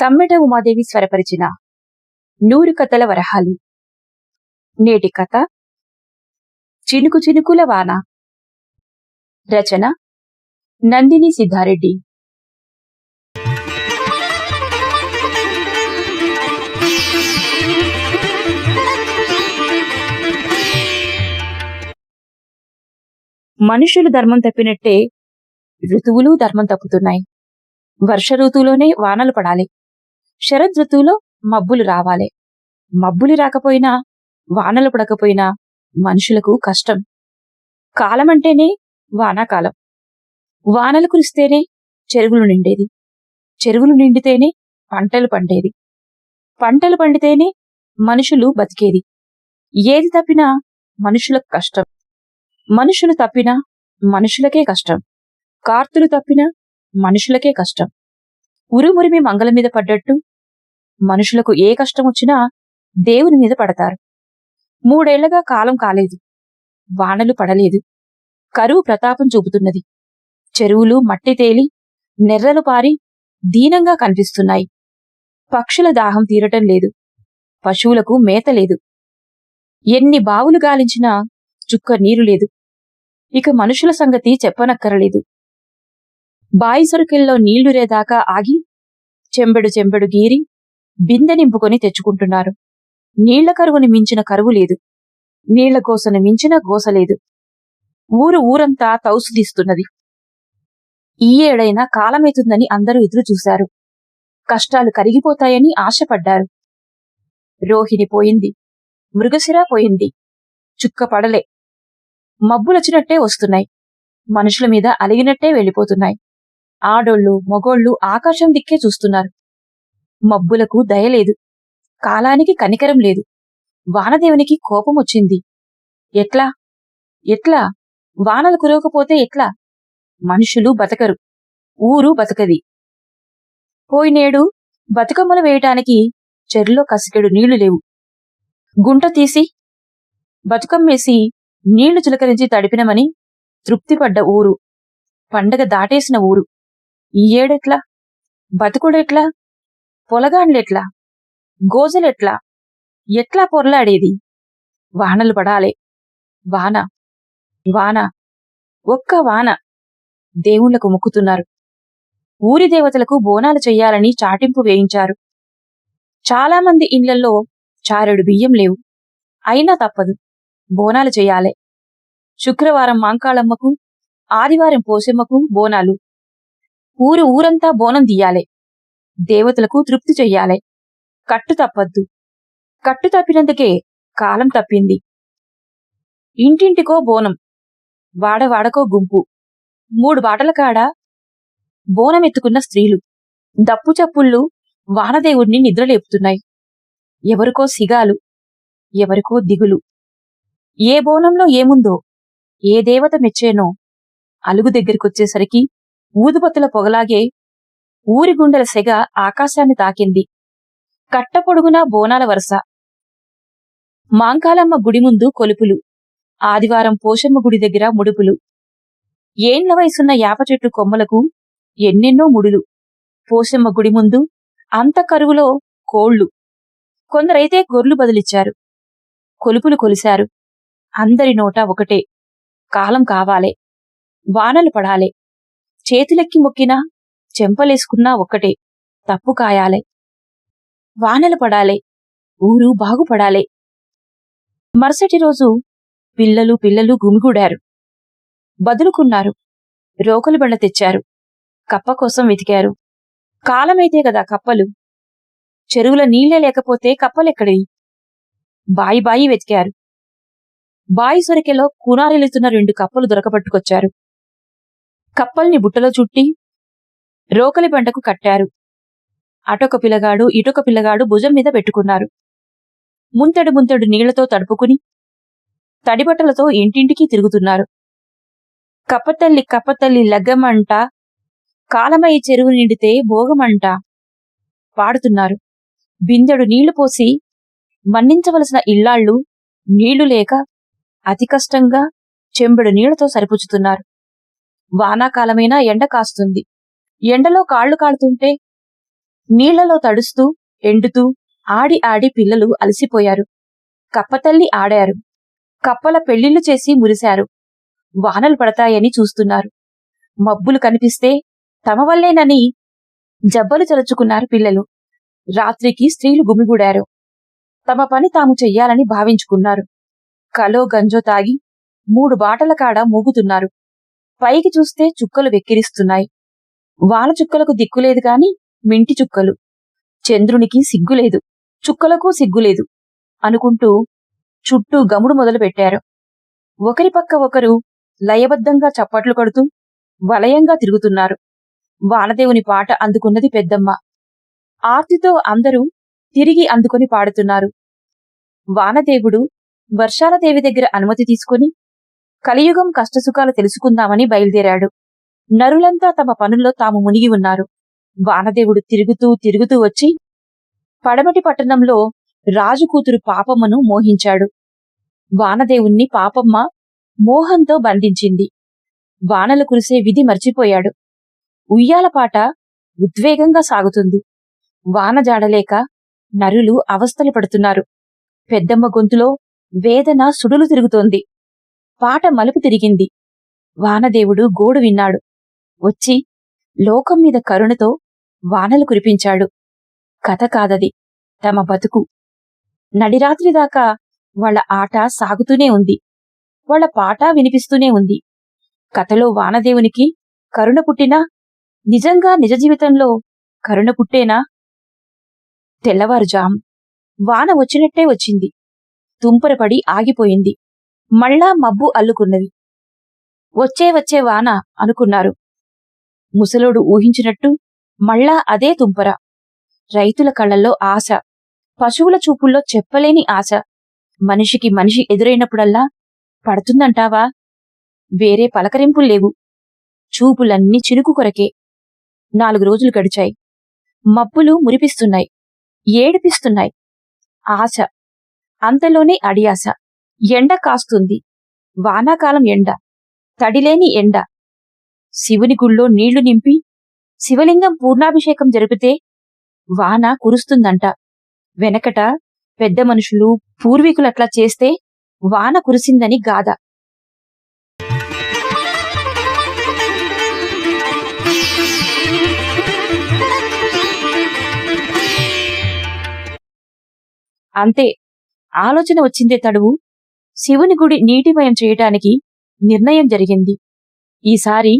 సమ్మెట ఉమాదేవి స్వరపరిచిన నూరు కథల వరహాలు. నేటి కథ చినుకు చినుకుల వాన. రచన నందిని సిద్ధారెడ్డి. మనుషులు ధర్మం తప్పినట్టే ఋతువులు ధర్మం తప్పుతున్నాయి. వర్ష ఋతువులోనే వానలు పడాలి. శరదృతువులో మబ్బులు రావాలి. మబ్బులు రాకపోయినా వానలు పడకపోయినా మనుషులకు కష్టం. కాలమంటేనే వానాకాలం. వానలు కురిస్తేనే చెరువులు నిండేది. చెరువులు నిండితేనే పంటలు పండేది. పంటలు పండితేనే మనుషులు బతికేది. ఏది తప్పినా మనుషులకు కష్టం. మనుషులు తప్పినా మనుషులకే కష్టం. కార్తులు తప్పినా మనుషులకే కష్టం. ఉరుమురిమి మంగళం మీద పడ్డట్టు మనుషులకు ఏ కష్టం వచ్చినా దేవుని మీద పడతారు. మూడేళ్ళగా కాలం కాలేదు. వానలు పడలేదు. కరువు ప్రతాపం చూపుతున్నది. చెరువులు మట్టి తేలి నెర్రలు పారి దీనంగా కనిపిస్తున్నాయి. పక్షుల దాహం తీరటం లేదు. పశువులకు మేత లేదు. ఎన్ని బావులు గాలించినా చుక్క నీరు లేదు. ఇక మనుషుల సంగతి చెప్పనక్కరలేదు. బాయి సొరకెల్లో నీళ్ళురేదాకా ఆగి చెంబెడు చెంబెడు గీరి బిందె నింపుకొని తెచ్చుకుంటున్నారు. నీళ్ళ కరువుని మించిన కరువు లేదు. నీళ్ళ గోసను మించిన గోసలేదు ఊరు ఊరంతా తౌసుదీస్తున్నది ఈ ఏడైనా కాలమేతుందని అందరూ ఎదురు చూశారు. కష్టాలు కరిగిపోతాయని ఆశపడ్డారు. రోహిణి పోయింది. మృగశిర పోయింది. చుక్క పడలే. మబ్బులొచ్చినట్టే వస్తున్నాయి. మనుషుల మీద అలిగినట్టే వెళ్ళిపోతున్నాయి. ఆడోళ్ళు మొగోళ్ళు ఆకాశం దిక్కే చూస్తున్నారు. మబ్బులకు దయలేదు కాలానికి కనికరం లేదు. వానదేవునికి కోపం వచ్చింది. ఎట్లా? ఎట్లా? వానలు కురవకపోతే ఎట్లా? మనుషులు బతకరు. ఊరు బతకది. పోయినేడు బతుకమ్మలు వేయటానికి చెరులో కసికెడు నీళ్ళు లేవు. గుంట తీసి బతుకమ్మేసి నీళ్ళు చిలకరించి తడిపినమని తృప్తిపడ్డ ఊరు. పండగ దాటేసిన ఊరు. ఈ ఏడెట్లా? బతుకుడెట్లా? పొలగాండ్లెట్లా? గోజలెట్లా? ఎట్లా పొరలాడేది? వానలు పడాలే. వాన వాన ఒక్క వాన దేవుళ్ళకు మొక్కుతున్నారు. ఊరి దేవతలకు బోనాలు చెయ్యాలని చాటింపు వేయించారు. చాలామంది ఇండ్లల్లో చారెడు బియ్యం లేవు. అయినా తప్పదు. బోనాలు చెయ్యాలే. శుక్రవారం మాంకాళమ్మకు ఆదివారం పోసెమ్మకు బోనాలు. ఊరు ఊరంతా బోనం తీయాలే. దేవతలకు తృప్తి చెయ్యాలే. కట్టు తప్పద్దు. కట్టు తప్పినందుకే కాలం తప్పింది. ఇంటింటికో బోనం. వాడవాడకో గుంపు. మూడు బాటల కాడ బోనమెత్తుకున్న స్త్రీలు. దప్పు చప్పుళ్ళు వానదేవుణ్ణి నిద్రలేపుతున్నాయి. ఎవరికో సిగాలు ఎవరికో దిగులు. ఏ బోనంలో ఏముందో ఏ దేవత మెచ్చేనో అలుగు దగ్గరికొచ్చేసరికి ఊదుబత్తుల పొగలాగే ఊరి గుండెల సెగ ఆకాశాన్ని తాకింది. కట్టపొడుగునా బోనాల వరుస. మాంకాలమ్మ గుడి ముందు కొలుపులు. ఆదివారం పోషమ్మ గుడి దగ్గర ముడుపులు. ఏండ్ల వయసున్న యాప చెట్టు కొమ్మలకు ఎన్నెన్నో ముడులు. పోషమ్మ గుడి ముందు అంత కరువులో కోళ్ళు కొందరైతే గొర్లు బదిలిచ్చారు. కొలుపులు కొలిశారు. అందరి నోట ఒకటే. కాలం కావాలే. వానలు పడాలే. చేతులెక్కి మొక్కినా చెంపలేసుకున్నా ఒక్కటే తప్పు కాయాలే. వానలు పడాలే ఊరు బాగుపడాలే. మరుసటి రోజు పిల్లలు పిల్లలు గుమిగూడారు. బదులుకున్నారు రోకలు బండ తెచ్చారు కప్ప కోసం వెతికారు. కాలమైతే గదా కప్పలు చెరువుల నీళ్ళే లేకపోతే కప్పలెక్కడివి బాయి బాయి వెతికారు. బాయి సొరికెలో కూనారెలుతున్న రెండు కప్పలు దొరకబట్టుకొచ్చారు కప్పల్ని బుట్టలో చుట్టి రోకలి బండకు కట్టారు. అటొక పిల్లగాడు ఇటొక పిల్లగాడు భుజం మీద పెట్టుకున్నారు. ముంతడు ముంతడు నీళ్ళతో తడుపుకుని తడిబట్టలతో ఇంటింటికి తిరుగుతున్నారు. కప్పతల్లి కప్పతల్లి లగ్గమంట కాలమయ్యి చెరువు నిండితే భోగమంట పాడుతున్నారు. బిందెడు నీళ్ళు పోసి మన్నించవలసిన ఇళ్ళాళ్ళు నీళ్ళు లేక అతి కష్టంగా చెంబెడు నీళ్ళతో సరిపుచ్చుతున్నారు. వానాకాలమైనా ఎండ కాస్తుంది. ఎండలో కాళ్ళు కాడుతుంటే నీళ్ళలో తడుస్తూ ఎండుతూ ఆడి ఆడి పిల్లలు అలసిపోయారు. కప్పతల్లి ఆడారు. కప్పల పెళ్ళిళ్ళు చేసి మురిశారు. వానలు పడతాయని చూస్తున్నారు. మబ్బులు కనిపిస్తే తమ వల్లేనని జబ్బలు చలుచుకున్నారు పిల్లలు. రాత్రికి స్త్రీలు గుమిగూడారు. తమ పని తాము చెయ్యాలని భావించుకున్నారు. కలో గంజో తాగి మూడు బాటల కాడ మూగుతున్నారు. పైకి చూస్తే చుక్కలు వెక్కిరిస్తున్నాయి. వాన చుక్కలకు దిక్కులేదు కాని మింటి చుక్కలు. చంద్రునికి సిగ్గులేదు చుక్కలకు సిగ్గులేదు అనుకుంటూ చుట్టూ గముడు మొదలు పెట్టారు ఒకరి పక్క ఒకరు లయబద్ధంగా చప్పట్లు కొడుతూ వలయంగా తిరుగుతున్నారు. వానదేవుని పాట అందుకున్నది పెద్దమ్మ. ఆర్తితో అందరూ తిరిగి అందుకొని పాడుతున్నారు. వానదేవుడు వర్షాలదేవి దగ్గర అనుమతి తీసుకుని కలియుగం కష్టసుఖాలు తెలుసుకుందామని బయలుదేరాడు. నరులంతా తమ పనుల్లో తాము మునిగి ఉన్నారు. వానదేవుడు తిరుగుతూ తిరుగుతూ వచ్చి పడమటి పట్టణంలో రాజు కూతురు పాపమ్మను మోహించాడు. వానదేవుణ్ణి పాపమ్మ మోహంతో బంధించింది. వానలు కురిసే విధి మర్చిపోయాడు. ఉయ్యాలపాట ఉద్వేగంగా సాగుతుంది. వాన జాడలేక నరులు అవస్థలు పడుతున్నారు. పెద్దమ్మ గొంతులో వేదన సుడులు తిరుగుతోంది. పాట మలుపు తిరిగింది. వానదేవుడు గోడు విన్నాడు. వచ్చి లోకం మీద కరుణతో వానలు కురిపించాడు. కథ కాదది. తమ బతుకు. నడిరాత్రి దాకా వాళ్ళ ఆట సాగుతూనే ఉంది. వాళ్ళ పాట వినిపిస్తూనే ఉంది. కథలో వానదేవునికి కరుణ పుట్టినా నిజంగా నిజ జీవితంలో కరుణ పుట్టేనా? తెల్లవారుజాం వాన వచ్చినట్టే వచ్చింది. తుంపరపడి ఆగిపోయింది. మళ్ళా మబ్బు అల్లుకున్నది. వచ్చే వచ్చే వాన అనుకున్నారు. ముసలోడు ఊహించినట్టు మళ్ళా అదే తుంపర. రైతుల కళ్ళల్లో ఆశ. పశువుల చూపుల్లో చెప్పలేని ఆశ. మనిషికి మనిషి ఎదురైనప్పుడల్లా పడుతుందంటావా? వేరే పలకరింపులు లేవు. చూపులన్నీ చినుకు కొరకే. నాలుగు రోజులు గడిచాయి. మబ్బులు మురిపిస్తున్నాయి. ఏడిపిస్తున్నాయి. ఆశ. అంతలోనే అడియాశ. ఎండ కాస్తుంది. వానాకాలం ఎండ. తడిలేని ఎండ. శివుని గుళ్ళో నీళ్ళు నింపి శివలింగం పూర్ణాభిషేకం జరిపితే వాన కురుస్తుందంట. వెనకట పెద్ద మనుషులు పూర్వీకులట్లా చేస్తే వాన కురిసిందని గాథ. అంతే. ఆలోచన వచ్చిందే తడువు. శివుని గుడి నీటిమయం చేయటానికి నిర్ణయం జరిగింది. ఈసారి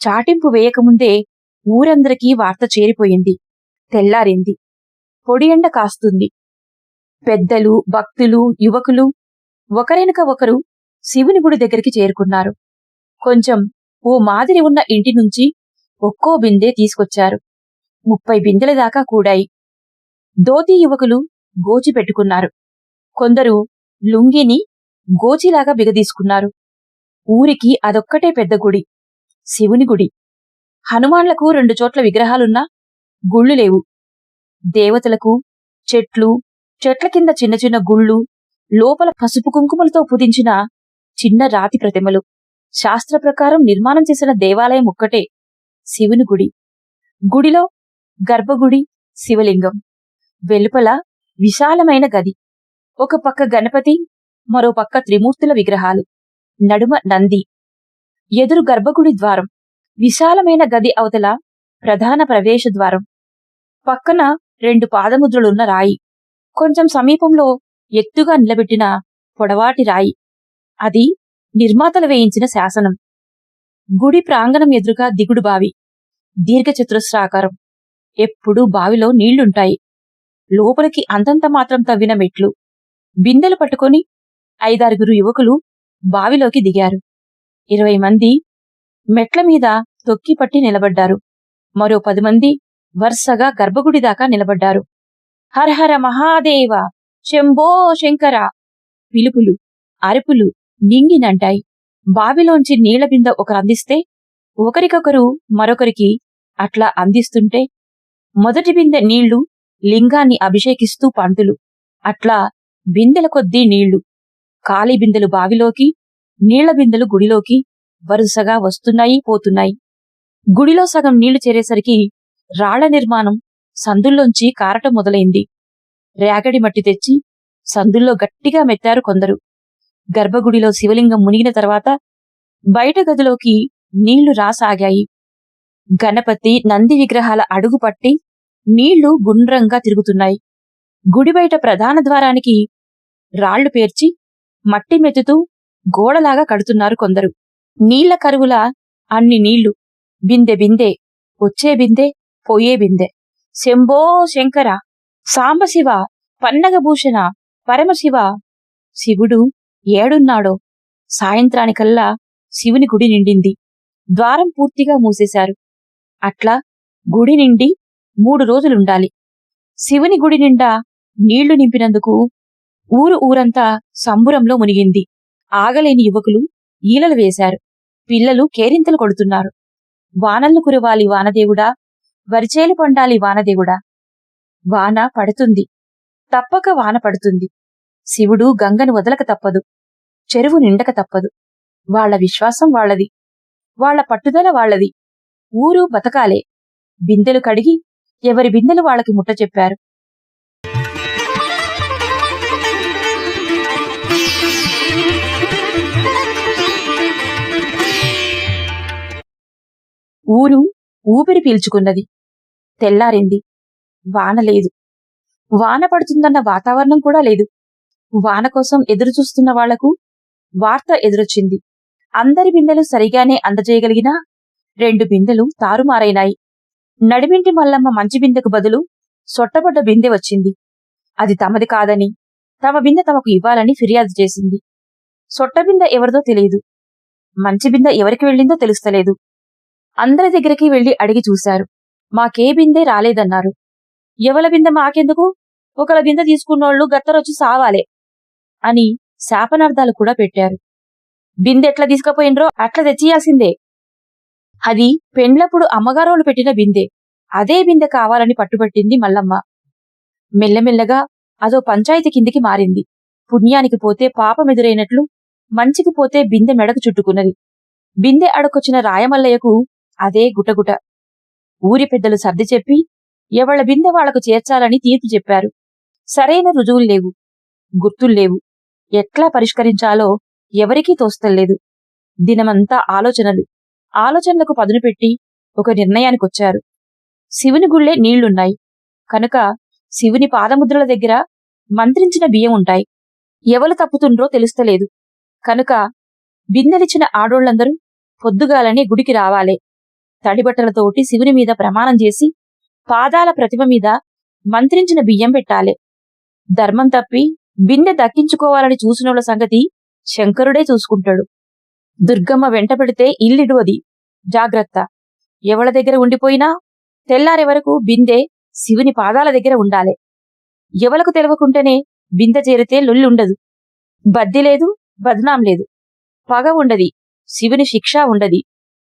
చాటింపు వేయకముందే ఊరందరికీ వార్త చేరిపోయింది. తెల్లారింది. పొడి ఎండ కాస్తుంది. పెద్దలు భక్తులు యువకులు ఒకరెనక ఒకరు శివుని గుడి దగ్గరికి చేరుకున్నారు. కొంచెం ఓ మాదిరి ఉన్న ఇంటి నుంచి ఒక్కో బిందె తీసుకొచ్చారు. ముప్పై బిందెల దాకా కూడాయి. ధోతి యువకులు గోచి పెట్టుకున్నారు. కొందరు లుంగిని గోచిలాగా బిగదీసుకున్నారు. ఊరికి అదొక్కటే పెద్ద గుడి శివుని గుడి. హనుమాన్లకు రెండు చోట్ల విగ్రహాలున్నా గుళ్ళు లేవు. దేవతలకు చెట్లు చెట్ల కింద చిన్న చిన్న గుళ్ళు లోపల పసుపు కుంకుమలతో పుదించిన చిన్న రాతి ప్రతిమలు. శాస్త్ర ప్రకారం నిర్మాణం చేసిన దేవాలయం ఒక్కటే శివుని గుడి. గుడిలో గర్భగుడి శివలింగం. వెలుపల విశాలమైన గది. ఒక పక్క గణపతి మరోపక్క త్రిమూర్తుల విగ్రహాలు. నడుమ నంది. ఎదురు గర్భగుడి ద్వారం. విశాలమైన గది అవతల ప్రధాన ప్రవేశ ద్వారం. పక్కన రెండు పాదముద్రలున్న రాయి. కొంచెం సమీపంలో ఎత్తుగా నిలబెట్టిన పొడవాటి రాయి. అది నిర్మాతలు వేయించిన శాసనం. గుడి ప్రాంగణం ఎదురుగా దిగుడు బావి. దీర్ఘచతురస్రాకారం. ఎప్పుడూ బావిలో నీళ్ళుంటాయి. లోపలికి అంతంత మాత్రం తవ్విన మెట్లు. బిందెలు పట్టుకొని ఐదారుగురు యువకులు బావిలోకి దిగారు. ఇరవై మంది మెట్ల మీద తొక్కిపట్టి నిలబడ్డారు. మరో పది మంది వరుసగా గర్భగుడి దాకా నిలబడ్డారు. హరహర మహాదేవ శంభో శంకర పిలుపులు అరుపులు నింగినంటాయి బావిలోంచి నీళ్ళ బింద ఒకరు అందిస్తే ఒకరికొకరు మరొకరికి అట్లా అందిస్తుంటే మొదటి బిందె నీళ్ళు లింగాన్ని అభిషేకిస్తూ పంతులు అట్లా బిందెల కొద్దీ నీళ్ళు ఖాళీ బిందెలు బావిలోకి నీళ్ళ బిందెలు గుడిలోకి వరుసగా వస్తున్నాయి పోతున్నాయి. గుడిలో సగం నీళ్ళు చేరేసరికి రాళ్ళ నిర్మాణం సందుల్లోంచి కారటం మొదలైంది. రేగడి మట్టి తెచ్చి సందుల్లో గట్టిగా మెత్తారు కొందరు. గర్భగుడిలో శివలింగం మునిగిన తర్వాత బయట గదిలోకి నీళ్ళు రాసాగాయి. గణపతి నంది విగ్రహాల అడుగు పట్టి నీళ్ళు గుండ్రంగా తిరుగుతున్నాయి. గుడి బయట ప్రధాన ద్వారానికి రాళ్ళు పేర్చి మట్టి మెతుతూ గోడలాగా కడుతున్నారు కొందరు. నీళ్ళ కరువుల అన్ని నీళ్ళు బిందె బిందె వచ్చే బిందె పోయే బిందె. శంభో శంకర సాంబశివ పన్నగభూషణ పరమశివ శివుడు ఏడున్నాడో. సాయంత్రానికల్లా శివుని గుడి నిండింది. ద్వారం పూర్తిగా మూసేశారు. అట్లా గుడి నిండి మూడు రోజులుండాలి. శివుని గుడి నిండా నీళ్ళు నింపినందుకు ఊరు ఊరంతా సంబురంలో మునిగింది. ఆగలేని యువకులు ఈలలు వేశారు. పిల్లలు కేరింతలు కొడుతున్నారు. వానల్లు కురవాలి వానదేవుడా వరిచేలు పండాలి వానదేవుడా. వాన పడుతుంది. తప్పక వాన పడుతుంది. శివుడు గంగను వదలక తప్పదు. చెరువు నిండక తప్పదు. వాళ్ళ విశ్వాసం వాళ్ళది. వాళ్ళ పట్టుదల వాళ్ళది. ఊరు బతకాలే. బిందెలు కడిగి ఎవరి బిందెలు వాళ్ళకి ముట్ట ఊరు ఊపిరి పీల్చుకున్నది. తెల్లారింది. వాన లేదు. వాన పడుతుందన్న వాతావరణం కూడా లేదు. వాన కోసం ఎదురు చూస్తున్న వాళ్ళకు వార్త ఎదురొచ్చింది. అందరి బిందెలు సరిగానే అందజేయగలిగినా రెండు బిందెలు తారుమారైనాయి. నడిమింటి మల్లమ్మ మంచి బిందెకు బదులు సొట్టబడ్డ బిందె వచ్చింది. అది తమది కాదని తమ బిందె తమకు ఇవ్వాలని ఫిర్యాదు చేసింది. సొట్టబిందె ఎవరిదో తెలియదు. మంచి బిందె ఎవరికి వెళ్ళిందో తెలుస్తలేదు. అందరి దగ్గరికి వెళ్ళి అడిగి చూశారు. మాకే బిందె రాలేదన్నారు. ఎవల బిందె మాకెందుకు? ఒకల బిందె తీసుకున్నోళ్ళు గత్తరొచ్చి సావాలే అని శాపనార్థాలు కూడా పెట్టారు. బిందె ఎట్లా తీసుకుపోయినరో అట్లా తెచ్చియాల్సిందే. అది పెండ్లప్పుడు అమ్మగారోళ్ళు పెట్టిన బిందె. అదే బిందె కావాలని పట్టుబట్టింది మల్లమ్మ. మెల్లమెల్లగా అదో పంచాయతీ కిందికి మారింది. పుణ్యానికి పోతే పాపం ఎదురైనట్లు మంచికి పోతే బిందె మెడకు చుట్టుకున్నది. బిందె అడకొచ్చిన రాయమల్లయ్యకు అదే గుటగుట. ఊరి పెద్దలు సర్ది చెప్పి ఎవళ్ళ బిందె వాళ్ళకు చేర్చాలని తీర్పు చెప్పారు. సరైన రుజువులు లేవు. గుర్తుల్లేవు ఎట్లా పరిష్కరించాలో ఎవరికీ తోస్తలేదు దినమంతా ఆలోచనలు. ఆలోచనలకు పదును పెట్టి ఒక నిర్ణయానికొచ్చారు. శివుని గుళ్ళే నీళ్ళున్నాయి. కనుక శివుని పాదముద్రల దగ్గర మంత్రించిన బియ్యం ఉంటాయి. ఎవలు తప్పుతుండ్రో తెలుస్తలేదు. కనుక బిందెలిచ్చిన ఆడోళ్ళందరూ పొద్దుగాలని గుడికి రావాలే. తడిబట్టలతోటి శివుని మీద ప్రమాణం చేసి పాదాల ప్రతిమ మీద మంత్రించిన బియ్యం పెట్టాలే. ధర్మం తప్పి బిందె దక్కించుకోవాలని చూసినోళ్ళ సంగతి శంకరుడే చూసుకుంటాడు. దుర్గమ్మ వెంట పెడితే ఇల్లిడువది. జాగ్రత్త. ఎవಳ దగ్గర ఉండిపోయినా తెల్లారే వరకు బిందె శివుని పాదాల దగ్గర ఉండాలే. ఎవలకు తెలవకుంటేనే బిందె చేరితే లొల్లుండదు. బద్ది లేదు బద్నాం లేదు. పగ ఉండది. శివుని శిక్ష ఉండది.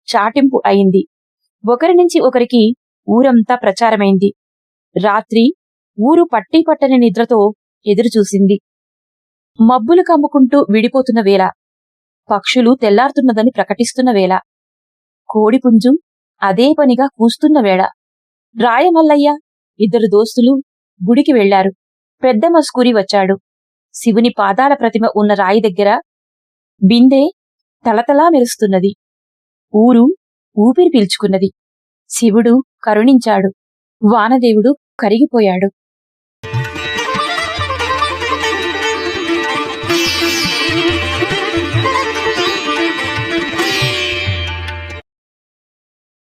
చాటింపు అయింది. ఒకరి నుంచి ఒకరికి ఊరంతా ప్రచారమైంది. రాత్రి ఊరు పట్టి పట్టని నిద్రతో ఎదురుచూసింది. మబ్బులు కమ్ముకుంటూ విడిపోతున్న వేళ పక్షులు తెల్లారుతున్నదని ప్రకటిస్తున్న వేళ కోడిపుంజు అదే పనిగా కూస్తున్న వేళ. రాయమల్లయ్య ఇద్దరు దోస్తులు గుడికి వెళ్ళారు పెద్ద మస్కూరి వచ్చాడు. శివుని పాదాల ప్రతిమ ఉన్న రాయి దగ్గర బిందె తలతలా మెరుస్తున్నది. ఊరు ఊపిరి పీల్చుకున్నది. శివుడు కరుణించాడు. వానదేవుడు కరిగిపోయాడు.